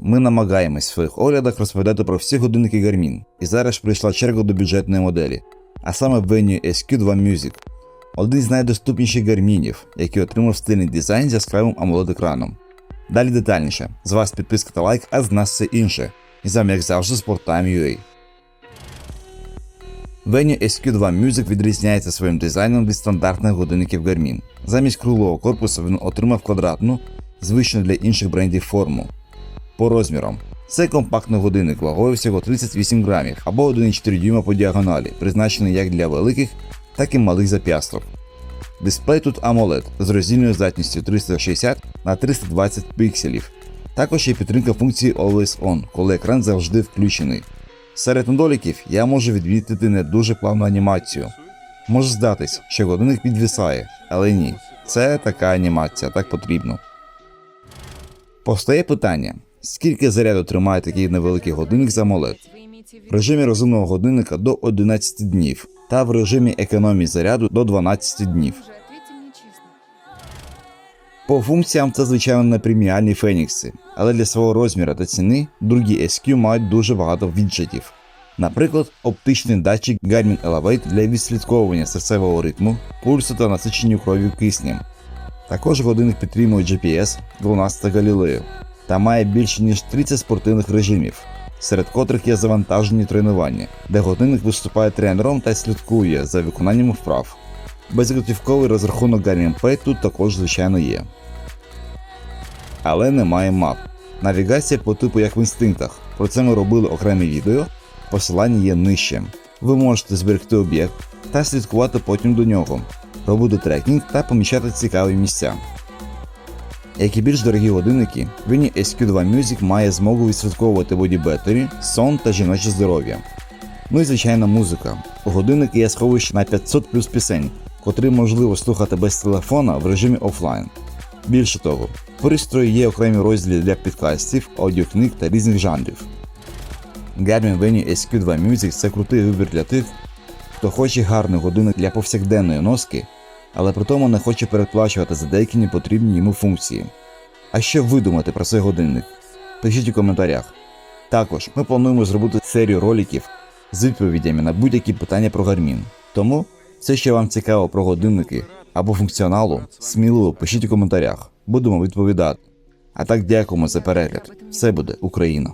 Ми намагаємось в своїх оглядах розповідати про всі годинники Garmin, і зараз прийшла черга до бюджетної моделі, а саме Venue SQ2 Music, один з найдоступніших гармінів, який отримав стильний дизайн з яскравим amoled екраном. Далі детальніше. З вас підписка та лайк, а з нас все інше. І з вами, як завжди, Sporttime.ua. Venue SQ2 Music відрізняється своїм дизайном від стандартних годинників Garmin. Замість круглого корпусу він отримав квадратну, звичну для інших брендів форму. По розмірам. Це компактний годинник вагою всього 38 грамів або 1,4 дюйма по діагоналі, призначений як для великих, так і малих зап'ясток. Дисплей тут AMOLED з роздільною здатністю 360 на 320 пікселів. Також є підтримка функції Always On, коли екран завжди включений. Серед недоліків я можу відмітити не дуже плавну анімацію. Може здатись, що годинник підвисає, але ні, це така анімація, так потрібно. Постає питання: скільки заряду тримає такий невеликий годинник за AMOLED? В режимі розумного годинника до 11 днів, та в режимі економії заряду до 12 днів. По функціям це звичайно не преміальні фенікси, але для свого розміру та ціни другі SQ мають дуже багато віджитів. Наприклад, оптичний датчик Garmin Elevate для відслідковування серцевого ритму, пульсу та насичення кров'ю киснем. Також годинник підтримує GPS, GLONASS та Galileo та має більше ніж 30 спортивних режимів, серед котрих є завантажені тренування, де годинник виступає тренером та слідкує за виконанням вправ. Безготівковий розрахунок Garmin Pay тут також звичайно є. Але немає мап. Навігація по типу як в інстинктах. Про це ми робили окреме відео. Посилання є нижче. Ви можете зберегти об'єкт та слідкувати потім до нього, робити трекінг та помічати цікаві місця. Як і більш дорогі годинники, Віні SQ2 Music має змогу відслідковувати Battery, сон та жіноче здоров'я. Ну і звичайно музика. У годинники є сховище на 500 плюс пісень, котрі можливо слухати без телефона в режимі офлайн. Більше того, в пристрої є окремі розділи для підкастів, аудіокниг та різних жанрів. Garmin Venue SQ2 Music це крутий вибір для тих, хто хоче гарний годинник для повсякденної носки, але при тому не хоче переплачувати за деякі непотрібні йому функції. А що ви думаєте про цей годинник? Пишіть у коментарях. Також ми плануємо зробити серію роликів з відповідями на будь-які питання про Garmin. Тому все, що вам цікаво про годинники або функціоналу, сміливо пишіть у коментарях. Будемо відповідати. А так дякуємо за перегляд. Все буде Україна!